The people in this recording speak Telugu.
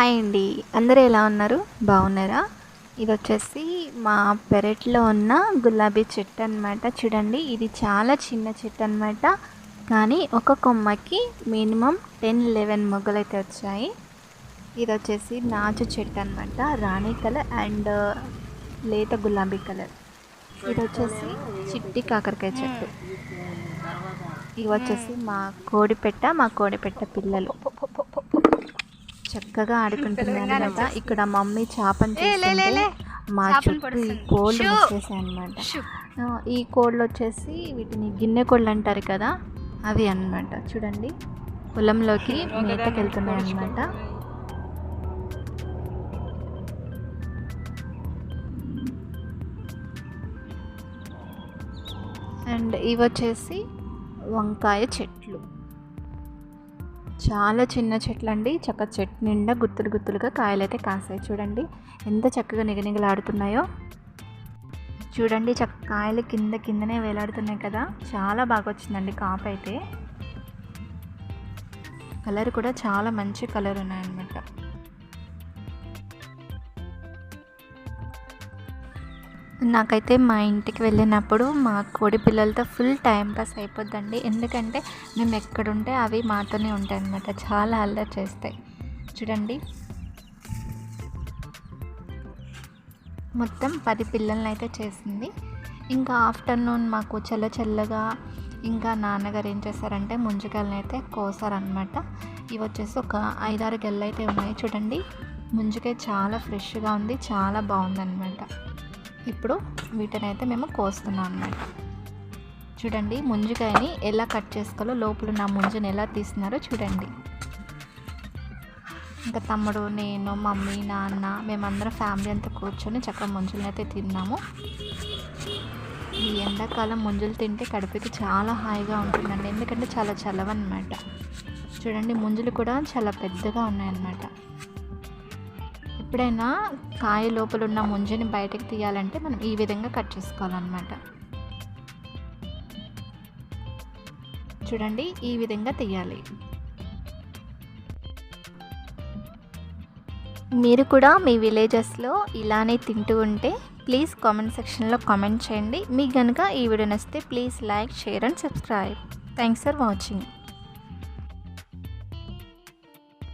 హాయ్ అండి. అందరూ ఎలా ఉన్నారు? బాగున్నారా? ఇది వచ్చేసి మా పెరట్లో ఉన్న గులాబీ చెట్టు అనమాట చూడండి ఇది చాలా చిన్న చెట్టు అనమాట కానీ ఒక కొమ్మకి మినిమం టెన్ లెవెన్ మొగ్గలు అయితే వచ్చాయి. ఇది వచ్చేసి నాచు చెట్టు అనమాట రాణి కలర్ అండ్ లేత గులాబీ కలర్. ఇది వచ్చేసి చిట్టి కాకరకాయ చెట్టు. ఇవి వచ్చేసి మా కోడిపెట్ట మా కోడిపెట్ట పిల్లలు. చక్కగా ఆడుకుంటున్నారు అనమాట ఇక్కడ మమ్మీ చేపను చూస్తుంటే మా చుట్టూ ఈ కోళ్ళు వచ్చేసాయి అనమాట ఈ కోళ్ళు వచ్చేసి వీటిని గిన్నె కోళ్ళు అంటారు కదా అవి అన్నమాట. చూడండి. పొలంలోకి మేతకి వెళ్తున్నాయి అనమాట అండ్ ఇవి వచ్చేసి వంకాయ చెట్లు. చాలా చిన్న చెట్లు అండి చక్క చెట్టు నిండా గుత్తులు గుత్తులుగా కాయలు అయితే కాసాయి చూడండి ఎంత చక్కగా నిగనిగలాడుతున్నాయో. చూడండి చక్క కాయలు కింద కిందనే వేలాడుతున్నాయి కదా. చాలా బాగా వచ్చిందండి కాపు అయితే. కలర్ కూడా చాలా మంచి కలర్ ఉన్నాయన్నమాట. నాకైతే మా ఇంటికి వెళ్ళినప్పుడు మా కోడి పిల్లలతో ఫుల్ టైం పాస్ అయిపోద్దండి. ఎందుకంటే మేము ఎక్కడుంటే అవి మాతోనే ఉంటాయి అన్నమాట చాలా అల్లరి చేస్తాయి. చూడండి. మొత్తం పది పిల్లల్ని అయితే చేసింది. ఇంకా ఆఫ్టర్నూన్ మాకు చల్ల చల్లగా ఇంకా నాన్నగారు ఏం చేస్తారంటే ముంజకాయలను అయితే కోసారనమాట ఇవి వచ్చేసి ఒక ఐదారు గెల్లైతే అయితే ఉన్నాయి. చూడండి. ముంజకాయ చాలా ఫ్రెష్గా ఉంది. చాలా బాగుందన్నమాట. ఇప్పుడు వీటిని అయితే మేము కోస్తున్నాం అన్నమాట. చూడండి ముంజికాయని ఎలా కట్ చేసుకోవాలో లోపల నా ముంజుని ఎలా తీస్తున్నారో చూడండి. ఇంకా తమ్ముడు నేను మమ్మీ నాన్న మేమందరం ఫ్యామిలీ అంతా కూర్చొని చక్కగా ముంజులను అయితే తిన్నాము. ఈ ఎండాకాలం ముంజులు తింటే కడుపుకి చాలా హాయిగా ఉంటుందండి. ఎందుకంటే చాలా చలవన్నమాట. చూడండి ముంజులు కూడా చాలా పెద్దగా ఉన్నాయన్నమాట. ఎప్పుడైనా కాయ లోపల ఉన్న ముంజని బయటకు తీయాలంటే మనం ఈ విధంగా కట్ చేసుకోవాలన్నమాట. చూడండి ఈ విధంగా తీయాలి. మీరు కూడా మీ విలేజెస్లో ఇలానే తింటూ ఉంటే ప్లీజ్ కామెంట్ సెక్షన్లో కామెంట్ చేయండి. మీకు కనుక ఈ వీడియో నచ్చితే please like share and subscribe. Thanks for watching.